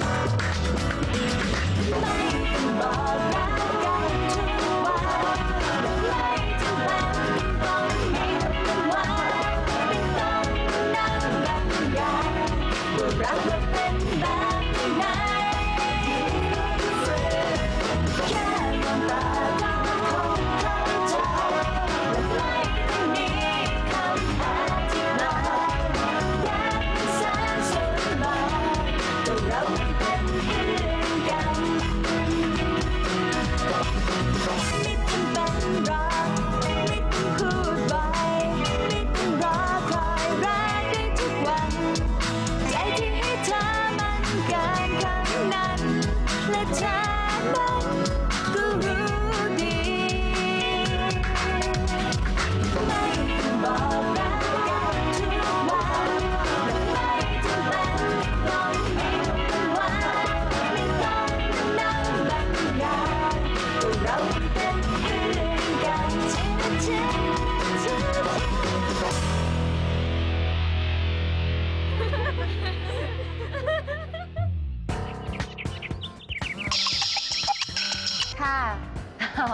บอก แค่ะ อ๋อ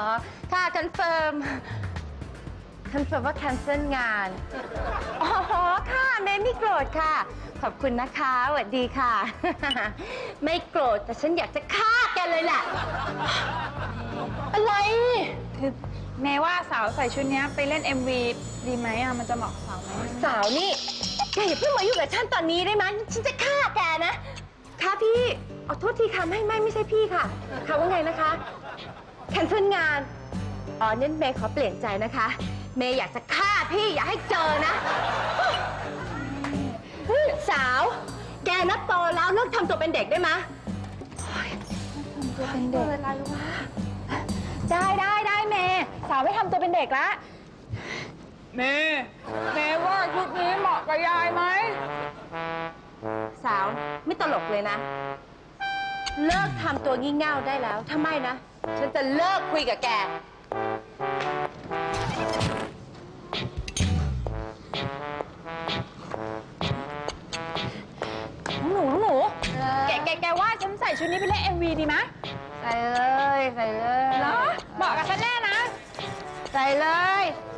ค่ะคอนเฟิร์มคอนเฟิร์มว่าแคนเซิลงาน อ๋อ ค่ะเมย์ไม่โกรธค่ะ ขอบคุณนะคะสวัสดีค่ะ ไม่โกรธแต่ฉันอยากจะฆ่าแกเลยแหละ อะไร คือเมย์ว่าสาวใส่ชุดเนี้ยไปเล่น MV ดีไหมอะ มันจะเหมาะกับสาวไหมสาวนี่แกอย่าเพิ่งมายุ่งกับฉันตอนนี้ได้ไหมฉันจะฆ่าแกนะ ค่ะพี่ เอาโทษทีค่ะไม่ไม่ไม่ใช่พี่ค่ะค่ะว่าไงนะคะ แคนเซิลงาน อ๋อนั่นเมย์ขอเปลี่ยนใจนะคะ เมย์อยากจะฆ่าพี่อย่าให้เจอนะเฮ้ยสาว แกนับโตแล้วเลิกทำตัวเป็นเด็กได้ไหมยเป็นเด็กได้ได้ได้เมย์สาวไม่ทำตัวเป็นเด็กละ เมย์เมย์ว่าชุดนี้เหมาะกับยายไหม สาวไม่ตลกเลยนะ เลิกทำตัวงี่เง่าได้แล้ว ถ้าไม่นะ ฉันจะเลิกคุยกับแก หนูหนู แกแกแกว่าฉันใส่ชุดนี้ไปเล่น MV ดีไหมใส่เลย ใส่เลย เหรอเหมาะกับฉันแน่นะ ใส่เลยใส่อีกสิถั่วง